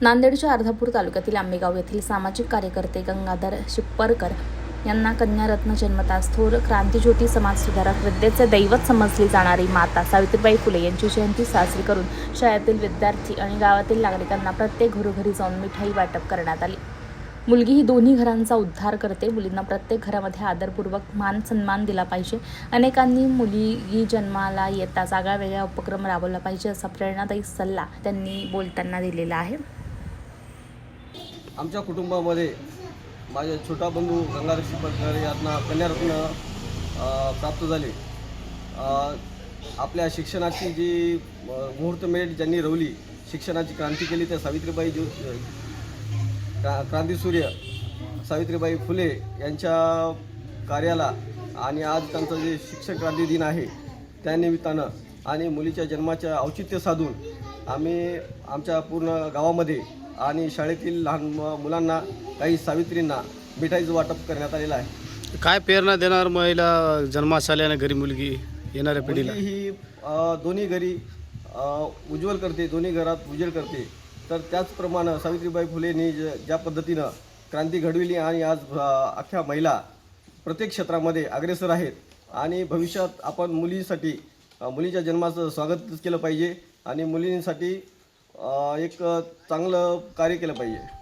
नांदेडच्या अर्धापूर तालुक्यातील आंबेगाव येथील सामाजिक कार्यकर्ते गंगाधर शिप्परकर यांना कन्यारत्न जन्मतास थोर क्रांतीज्योती समाजसुधारक विद्येचे दैवत समजली जाणारी माता सावित्रीबाई फुले यांची जयंती साजरी करून शाळेतील विद्यार्थी आणि गावातील नागरिकांना प्रत्येक घरोघरी जाऊन मिठाई वाटप करण्यात आली. मुलगी ही दोन्ही घरांचा उद्धार करते. मुलींना प्रत्येक घरामध्ये आदरपूर्वक मान सन्मान दिला पाहिजे. अनेकांनी मुलगी जन्माला येताच जागा वेगळा उपक्रम राबवला पाहिजे असा प्रेरणादायी सल्ला त्यांनी बोलताना दिलेला आहे. आमच्या कुटुंबामध्ये माझे छोटा बंधू गंगाधर शिपरकर यांना कन्यारत्न प्राप्त झाले. आपल्या शिक्षणाची जी मुहूर्तमेढ ज्यांनी रवली शिक्षणाची क्रांती केली त्या सावित्रीबाई ज्यो क्रांतीसूर्य सावित्रीबाई फुले यांच्या कार्याला आणि आज त्यांचं जे शिक्षक क्रांती दिन आहे त्यानिमित्तानं आणि मुलीच्या जन्माच्या औचित्य साधून आम्ही आमच्या पूर्ण गावामध्ये आणि शाळेतील लहान म- मुलांना काही सावित्रींना मिठाईचं वाटप करण्यात आलेलं आहे. काय प्रेरणा देणार महिला जन्मास आल्याने घरी मुलगी येणाऱ्या पिढीला? मुलगी ही अ, दोन्ही घरी अ, उज्ज्वल करते दोन्ही घरात उजेड करते. तर त्याचप्रमाणे सावित्रीबाई फुलेंनी ज- ज्या पद्धतीनं क्रांती घडविली आणि आज अ, अख्ख्या महिला प्रत्येक क्षेत्रामध्ये अग्रेसर आहेत आणि भविष्यात आपण मुलीसाठी अ, मुलीच्या जन्माचं स्वागत केलं पाहिजे आणि मुलींसाठी एक चांगलं कार्य केलं पाहिजे.